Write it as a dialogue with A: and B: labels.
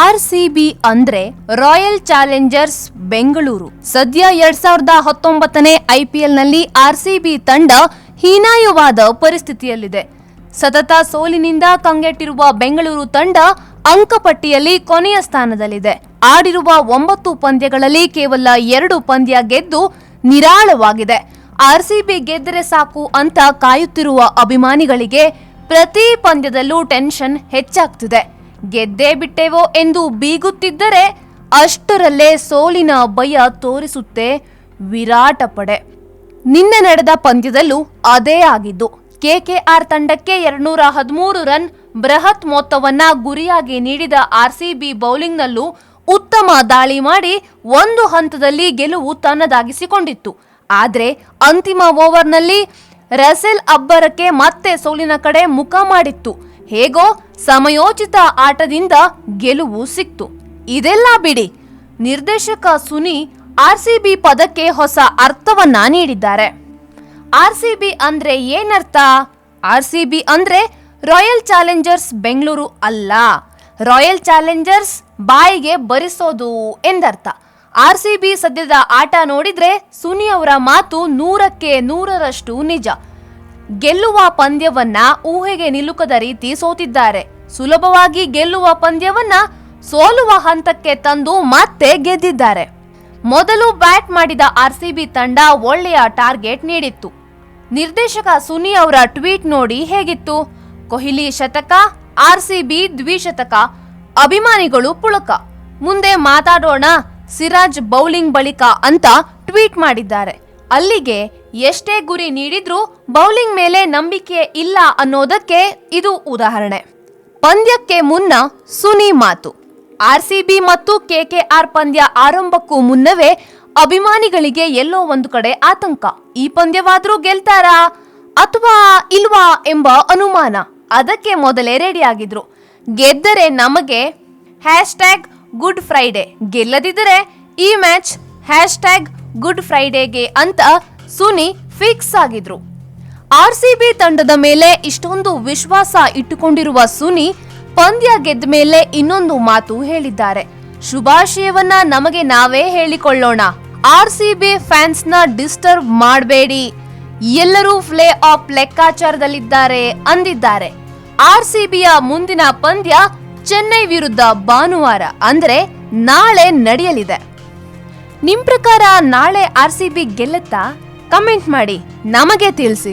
A: R C B ಅಂದ್ರೆ Royal Challengers Bengaluru. ಸದ್ಯ ಎರಡ್ ಸಾವಿರದ ಹತ್ತೊಂಬತ್ತನೇ ಐಪಿಎಲ್ನಲ್ಲಿ ಆರ್ ಸಿ ಬಿ ತಂಡ ಹೀನಾಯವಾದ ಪರಿಸ್ಥಿತಿಯಲ್ಲಿದೆ. ಸತತ ಸೋಲಿನಿಂದ ಕಂಗೆಟ್ಟಿರುವ ಬೆಂಗಳೂರು ತಂಡ ಅಂಕಪಟ್ಟಿಯಲ್ಲಿ ಕೊನೆಯ ಸ್ಥಾನದಲ್ಲಿದೆ. ಆಡಿರುವ ಒಂಬತ್ತು ಪಂದ್ಯಗಳಲ್ಲಿ ಕೇವಲ ಎರಡು ಪಂದ್ಯ ಗೆದ್ದು ನಿರಾಳವಾಗಿದೆ. ಆರ್ಸಿಬಿ ಗೆದ್ದರೆ ಸಾಕು ಅಂತ ಕಾಯುತ್ತಿರುವ ಅಭಿಮಾನಿಗಳಿಗೆ ಪ್ರತಿ ಪಂದ್ಯದಲ್ಲೂ ಟೆನ್ಷನ್ ಹೆಚ್ಚಾಗ್ತಿದೆ. ಗೆದ್ದೇ ಬಿಟ್ಟೆವೋ ಎಂದು ಬೀಗುತ್ತಿದ್ದರೆ ಅಷ್ಟರಲ್ಲೇ ಸೋಲಿನ ಭಯ ತೋರಿಸುತ್ತೆ ವಿರಾಟ ಪಡೆ. ನಿನ್ನೆ ನಡೆದ ಪಂದ್ಯದಲ್ಲೂ ಅದೇ ಆಗಿದ್ದು, ಕೆಕೆಆರ್ ತಂಡಕ್ಕೆ ಎರಡ್ನೂರ ಹದಿಮೂರು ರನ್ ಬೃಹತ್ ಮೊತ್ತವನ್ನ ಗುರಿಯಾಗಿ ನೀಡಿದ ಆರ್ಸಿಬಿ ಬೌಲಿಂಗ್ನಲ್ಲೂ ಉತ್ತಮ ದಾಳಿ ಮಾಡಿ ಒಂದು ಹಂತದಲ್ಲಿ ಗೆಲುವು ತನ್ನದಾಗಿಸಿಕೊಂಡಿತ್ತು. ಆದರೆ ಅಂತಿಮ ಓವರ್ನಲ್ಲಿ ರಸೆಲ್ ಅಬ್ಬರಕ್ಕೆ ಮತ್ತೆ ಸೋಲಿನ ಕಡೆ ಮುಖ ಮಾಡಿತ್ತು. ಹೇಗೋ ಸಮಯೋಚಿತ ಆಟದಿಂದ ಗೆಲುವು ಸಿಕ್ತು. ಇದೆಲ್ಲ ಬಿಡಿ. ನಿರ್ದೇಶಕ ಸುನಿ ಆರ್ಸಿಬಿ ಪದಕ್ಕೆ ಹೊಸ ಅರ್ಥವನ್ನ ನೀಡಿದ್ದಾರೆ. ಆರ್ಸಿಬಿ ಅಂದ್ರೆ ಏನರ್ಥ? ಆರ್ಸಿಬಿ ಅಂದ್ರೆ ರಾಯಲ್ ಚಾಲೆಂಜರ್ಸ್ ಬೆಂಗಳೂರು ಅಲ್ಲ. ರಾಯಲ್ ಚಾಲೆಂಜರ್ಸ್ ಬಾಯಿಗೆ ಬರಿಸೋದು ಎಂದರ್ಥ. ಆರ್ಸಿಬಿ ಸದ್ಯದ ಆಟ ನೋಡಿದ್ರೆ ಸುನಿ ಅವರ ಮಾತು ನೂರಕ್ಕೆ ನೂರರಷ್ಟು ನಿಜ. ಗೆಲ್ಲುವ ಪಂದ್ಯವನ್ನ ಊಹೆಗೆ ನಿಲುಕದ ರೀತಿ ಸೋತಿದ್ದಾರೆ. ಸುಲಭವಾಗಿ ಗೆಲ್ಲುವ ಪಂದ್ಯವನ್ನ ಸೋಲುವ ಹಂತಕ್ಕೆ ತಂದು ಮತ್ತೆ ಗೆದ್ದಿದ್ದಾರೆ. ಮೊದಲು ಬ್ಯಾಟ್ ಮಾಡಿದ ಆರ್ಸಿಬಿ ತಂಡ ಒಳ್ಳೆಯ ಟಾರ್ಗೆಟ್ ನೀಡಿತ್ತು. ನಿರ್ದೇಶಕ ಸುನಿ ಅವರ ಟ್ವೀಟ್ ನೋಡಿ ಹೇಗಿತ್ತು? ಕೊಹ್ಲಿ ಶತಕ, ಆರ್ಸಿಬಿ ದ್ವಿಶತಕ, ಅಭಿಮಾನಿಗಳು ಪುಳಕ. ಮುಂದೆ ಮಾತಾಡೋಣ, ಸಿರಾಜ್ ಬೌಲಿಂಗ್ ಬಳಿಕ ಅಂತ ಟ್ವೀಟ್ ಮಾಡಿದ್ದಾರೆ. ಅಲ್ಲಿಗೆ ಎಷ್ಟೇ ಗುರಿ ನೀಡಿದ್ರೂ ಬೌಲಿಂಗ್ ಮೇಲೆ ನಂಬಿಕೆ ಇಲ್ಲ ಅನ್ನೋದಕ್ಕೆ ಇದು ಉದಾಹರಣೆ. ಪಂದ್ಯಕ್ಕೆ ಮುನ್ನ ಸುನಿ ಮಾತು. ಆರ್ಸಿಬಿ ಮತ್ತು ಕೆಕೆಆರ್ ಪಂದ್ಯ ಆರಂಭಕ್ಕೂ ಮುನ್ನವೇ ಅಭಿಮಾನಿಗಳಿಗೆ ಎಲ್ಲೋ ಒಂದು ಕಡೆ ಆತಂಕ. ಈ ಪಂದ್ಯವಾದ್ರೂ ಗೆಲ್ತಾರಾ ಅಥವಾ ಇಲ್ವಾ ಎಂಬ ಅನುಮಾನ. ಅದಕ್ಕೆ ಮೊದಲೇ ರೆಡಿ ಆಗಿದ್ರು. ಗೆದ್ದರೆ ನಮಗೆ ಹ್ಯಾಶ್ ಟ್ಯಾಗ್ ಗುಡ್ ಫ್ರೈಡೆ. ಗೆಲ್ಲದಿದ್ದರೆ ಈ ಮ್ಯಾಚ್ ಹ್ಯಾಶ್ ಟ್ಯಾಗ್ ಗುಡ್ ಫ್ರೈಡೆಗೆ ಅಂತ ಸುನಿ ಫಿಕ್ಸ್ ಆಗಿದ್ರು. ಆರ್ಸಿಬಿ ತಂಡದ ಮೇಲೆ ಇಷ್ಟೊಂದು ವಿಶ್ವಾಸ ಇಟ್ಟುಕೊಂಡಿರುವ ಸುನಿ ಪಂದ್ಯ ಗೆದ್ದ ಮೇಲೆ ಇನ್ನೊಂದು ಮಾತು ಹೇಳಿದ್ದಾರೆ. ಶುಭಾಶಯವನ್ನ ನಮಗೆ ನಾವೇ ಹೇಳಿಕೊಳ್ಳೋಣ. ಆರ್ಸಿಬಿ ಫ್ಯಾನ್ಸ್ನ ಡಿಸ್ಟರ್ಬ್ ಮಾಡಬೇಡಿ. ಎಲ್ಲರೂ ಫ್ಲೇ ಆಫ್ ಲೆಕ್ಕಾಚಾರದಲ್ಲಿದ್ದಾರೆ ಅಂದಿದ್ದಾರೆ. ಆರ್ಸಿಬಿಯ ಮುಂದಿನ ಪಂದ್ಯ ಚೆನ್ನೈ ವಿರುದ್ಧ ಭಾನುವಾರ, ಅಂದ್ರೆ ನಾಳೆ ನಡೆಯಲಿದೆ. ನಿಮ್ ಪ್ರಕಾರ ನಾಳೆ ಆರ್ಸಿಬಿ ಗೆಲ್ಲುತ್ತಾ? ಕಮೆಂಟ್ ಮಾಡಿ ನಮಗೆ ತಿಳಿಸಿ.